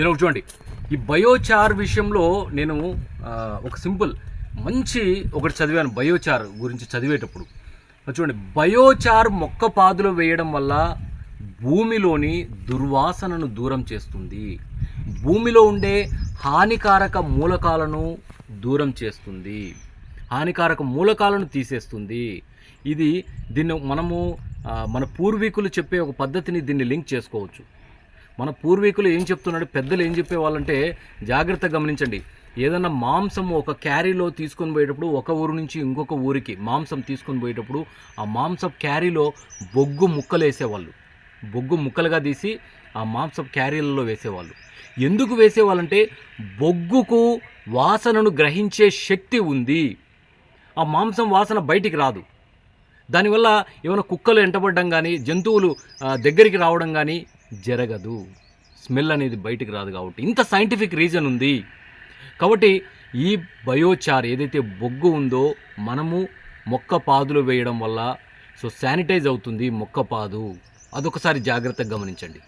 నేను చూడండి. ఈ బయోచార్ విషయంలో నేను ఒక సింపుల్ మంచి ఒకటి చదివాను బయోచార్ గురించి చదివేటప్పుడు. చూడండి బయోచార్ మొక్క పాదులు వేయడం వల్ల భూమిలోని దుర్వాసనను దూరం చేస్తుంది. భూమిలో ఉండే హానికారక మూలకాలను దూరం చేస్తుంది. హానికారక మూలకాలను తీసేస్తుంది. ఇది దీన్ని మనము మన పూర్వీకులు చెప్పే ఒక పద్ధతిని దీన్ని లింక్ చేసుకోవచ్చు. మన పూర్వీకులు ఏం చెప్తున్నాడు పెద్దలు ఏం చెప్పేవాళ్ళంటే జాగ్రత్త గమనించండి. ఏదన్నా మాంసం ఒక క్యారీలో తీసుకొని పోయేటప్పుడు ఒక ఊరు నుంచి ఇంకొక ఊరికి మాంసం తీసుకొని పోయేటప్పుడు ఆ మాంసం క్యారీలో బొగ్గు ముక్కలు వేసేవాళ్ళు. బొగ్గు ముక్కలుగా తీసి ఆ మాంసం క్యారీలలో వేసేవాళ్ళు. ఎందుకు వేసేవాళ్ళంటే బొగ్గుకు వాసనను గ్రహించే శక్తి ఉంది. ఆ మాంసం వాసన బయటికి రాదు. దానివల్ల ఏమైనా కుక్కలు ఎంటబడడం కానీ జంతువులు దగ్గరికి రావడం కానీ జరగదు. స్మెల్ అనేది బయటికి రాదు కాబట్టి. ఇంత సైంటిఫిక్ రీజన్ ఉంది. కాబట్టి ఈ బయోచార్ ఏదైతే బొగ్గు ఉందో మనము మొక్క పాదులు వేయడం వల్ల సో శానిటైజ్ అవుతుంది మొక్క పాదు. అదొకసారి జాగ్రత్తగా గమనించండి.